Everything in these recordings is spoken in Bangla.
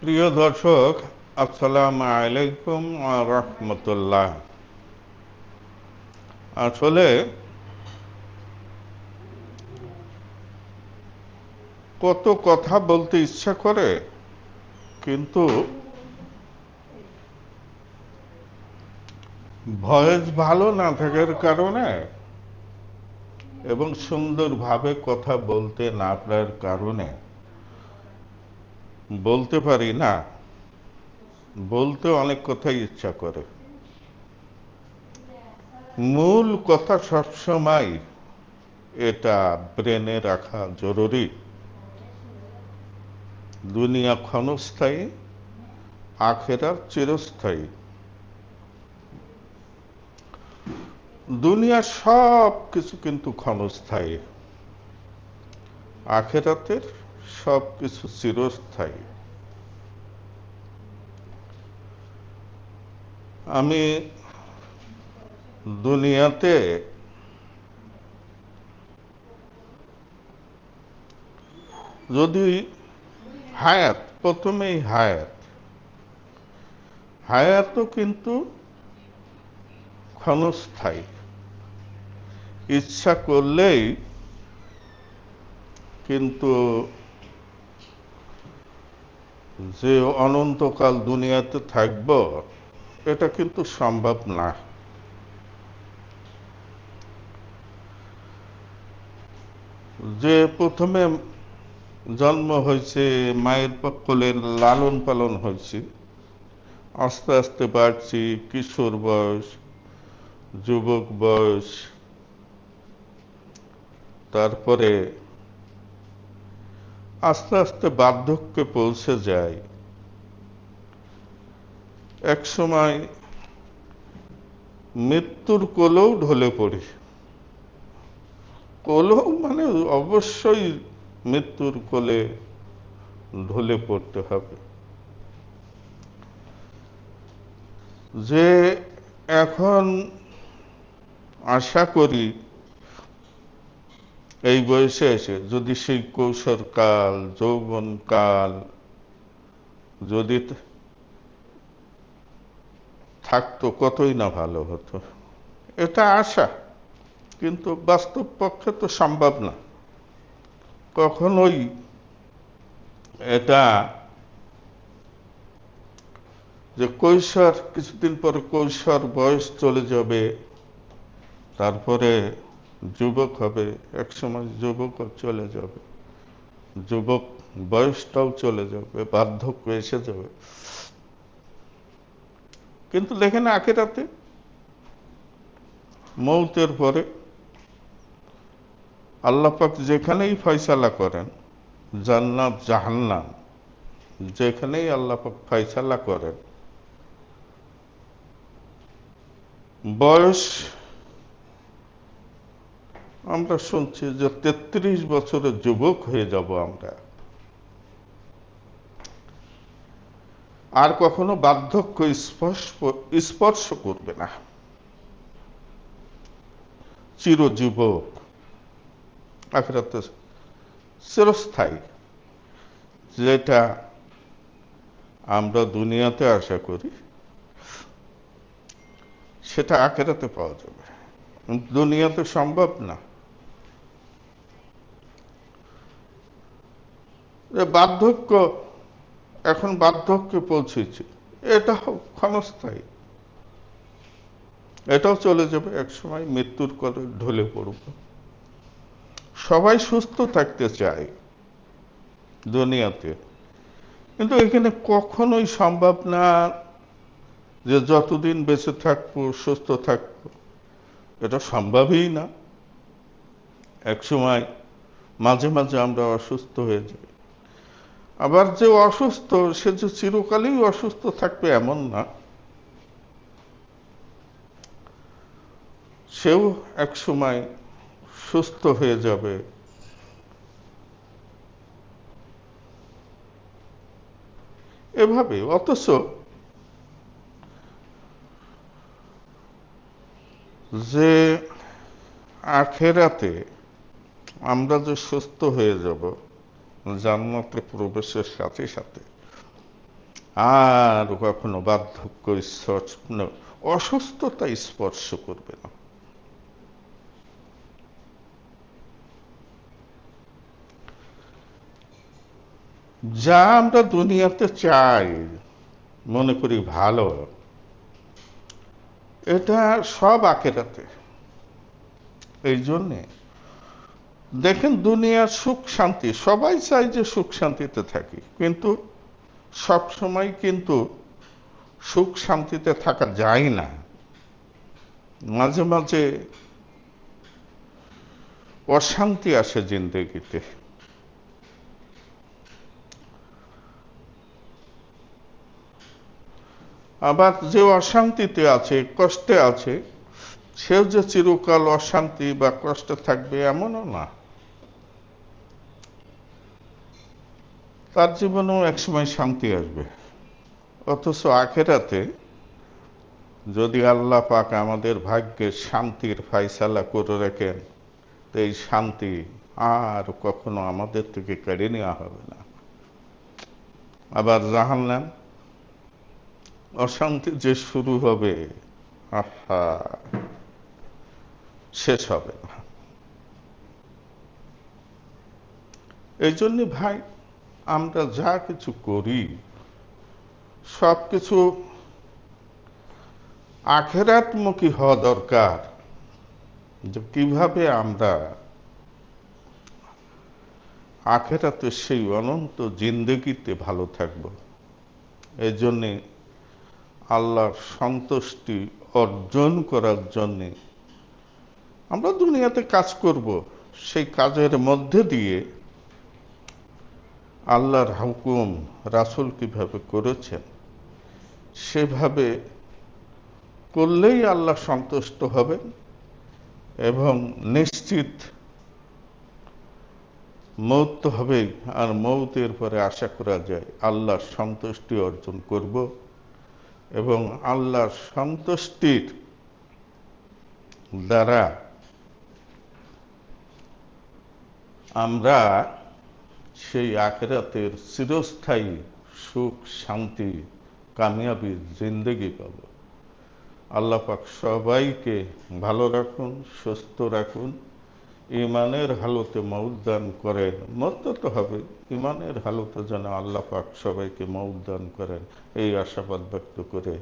প্রিয় দর্শক, আসসালামু আলাইকুম রহমতুল্লাহ। আসলে কত কথা বলতে ইচ্ছা করে, কিন্তু ভয়েস ভালো না থাকার কারণে এবং সুন্দরভাবে কথা বলতে না পারার কারণে বলতে পারি না। বলতে অনেক কথাই ইচ্ছা করে। মূল কথা সবসময় এটা ব্রেনে রাখা জরুরি। দুনিয়া ক্ষণস্থায়ী আখেরা চিরস্থায়ী। দুনিয়ার সব কিছু কিন্তু ক্ষণস্থায়ী। আখেরাতের সব কিছু চিরস্থায়ী। আমি দুনিয়াতে যদি হায়াত, প্রথমেই হায়াত। হায়াতও কিন্তু ক্ষণস্থায়ী। ইচ্ছা করলেই কিন্তু যে অনন্তকাল দুনিয়াতে থাকব, এটা কিন্তু সম্ভব না। যে প্রথমে জন্ম হয়েছে, মায়ের কোলে লালন পালন হয়েছে, আস্তে আস্তে বাড়ছি, কিশোর বয়স, যুবক বয়স, তারপরে আস্তে আস্তে বার্ধক্যে পৌঁছে যায়। এক সময় মৃত্যুর কোলেও ঢলে পড়ি। কোলেও মানে অবশ্যই মৃত্যুর কোলে ঢলে পড়তে হবে। যে এখন আশা করি এই বয়সে এসে যদি সেই কৈশোরকাল যৌবনকাল যদি থাকতো কতই না ভালো হতো। এটা আশা, কিন্তু বাস্তব পক্ষে তো সম্ভব না। কখনোই এটা যে কৈশোর, কিছুদিন পরে কৈশোর বয়স চলে যাবে, তারপরে যুবক হবে একসময় যুবক চলে যাবে। যুবক বয়সটাও চলে যাবে, বার্ধক্য এসে যাবে। কিন্তু দেখেন আখেরাতে মৌতের পরে আল্লাপাক যেখানেই ফয়সালা করেন, জান্নাত, জাহান্নাম, যেখানেই আল্লাপাক ফয়সালা করেন, বয়স আমরা শুনছি যে তেত্রিশ বছরের যুবক হয়ে যাব আমরা। আর কখনো বার্ধক্য স্পর্শ স্পর্শ করবে না। চিরযুবক। আখেরাতে চিরস্থায়ী। যেটা আমরা দুনিয়াতে আশা করি, সেটা আখেরাতে পাওয়া যাবে। দুনিয়াতে সম্ভব না। বার্ধক্য, এখন বার্ধক্যে পৌঁছেছি। এটা ক্ষণস্থায়ী। এটাও চলে যাবে এক সময় মৃত্যুর করে ঢলে পড়ব সবাই সুস্থ থাকতে চায় দুনিয়াতে। কিন্তু এখানে কখনোই সম্ভব না যে যতদিন বেঁচে থাকব, সুস্থ থাকব। এটা সম্ভবই না। এক সময় মাঝে মাঝে আমরা অসুস্থ হয়ে যাই। আবার যে অসুস্থ, সে যে চিরকালই অসুস্থ থাকবে এমন না। সেও এক সময় সুস্থ হয়ে যাবে। এভাবে, অথচ যে আখেরাতে আমরা যে সুস্থ হয়ে যাব জান্নাতে প্রবেশের সাথে সাথে। আর কখনো বার্ধক্য স্পর্শ অসুস্থতা স্পর্শ করবে না। যা আমরা দুনিয়াতে চাই, মনে করি ভালো, এটা সব আকেরাতে এই জন্যে দেখেন দুনিয়ার সুখ, শান্তি। সবাই চাই যে সুখ, শান্তিতে থাকি। কিন্তু সব সময় কিন্তু সুখ, শান্তিতে থাকা যায় না। মাঝে মাঝে অশান্তি আসে জিন্দগিতে। আবার যে অশান্তিতে আছে, কষ্টে আছে, সেও যে চিরকাল অশান্তি বা কষ্টে থাকবে এমনও না। তার জীবনেও একসময় শান্তি আসবে। অথচ আখেরাতে যদি আল্লাহ পাক আমাদের ভাগ্যে শান্তির ফাইসালা করে রাখেন, তো এই শান্তি আর কখনো আমাদের থেকে কেড়ে নেওয়া হবে না। আবার জাহান্নাম, অশান্তি যে শুরু হবে, আহা, শেষ হবে না। এই জন্য ভাই আমরা যা কিছু করি, সব কিছু আখেরাতমুখী হওয়া দরকার। যে কীভাবে আমরা আখেরাতে সেই অনন্ত জিন্দগিতে ভালো থাকব। এই জন্যে আল্লাহর সন্তুষ্টি অর্জন করার জন্যে আমরা দুনিয়াতে কাজ করব। সেই কাজের মধ্যে দিয়ে আল্লাহর হুকুম রাসুল কীভাবে করেছেন, সেভাবে করলেই আল্লাহ সন্তুষ্ট হবেন এবং নিশ্চিত মৌত তো হবেই। আর মৌতের পরে আশা করা যায় আল্লাহর সন্তুষ্টি অর্জন করব এবং আল্লাহর সন্তুষ্টির দ্বারা আমরা সেই আখেরাতের চিরস্থায়ী সুখ, শান্তি, কামিয়াবি জিন্দগি পাব। আল্লাহ পাক সবাইকে ভালো রাখুন, সুস্থ রাখুন। ইমানের হালতে মৌদান করেন, মরতে তো হবে। ইমানের হালতে যেন আল্লাহ পাক সবাইকে মৌদান করেন, এই আশাবাদ ব্যক্ত করে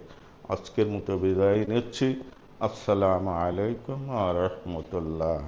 আজকের মতো বিদায় নিচ্ছি। আসসালামু আলাইকুম আ রহমতুল্লাহ।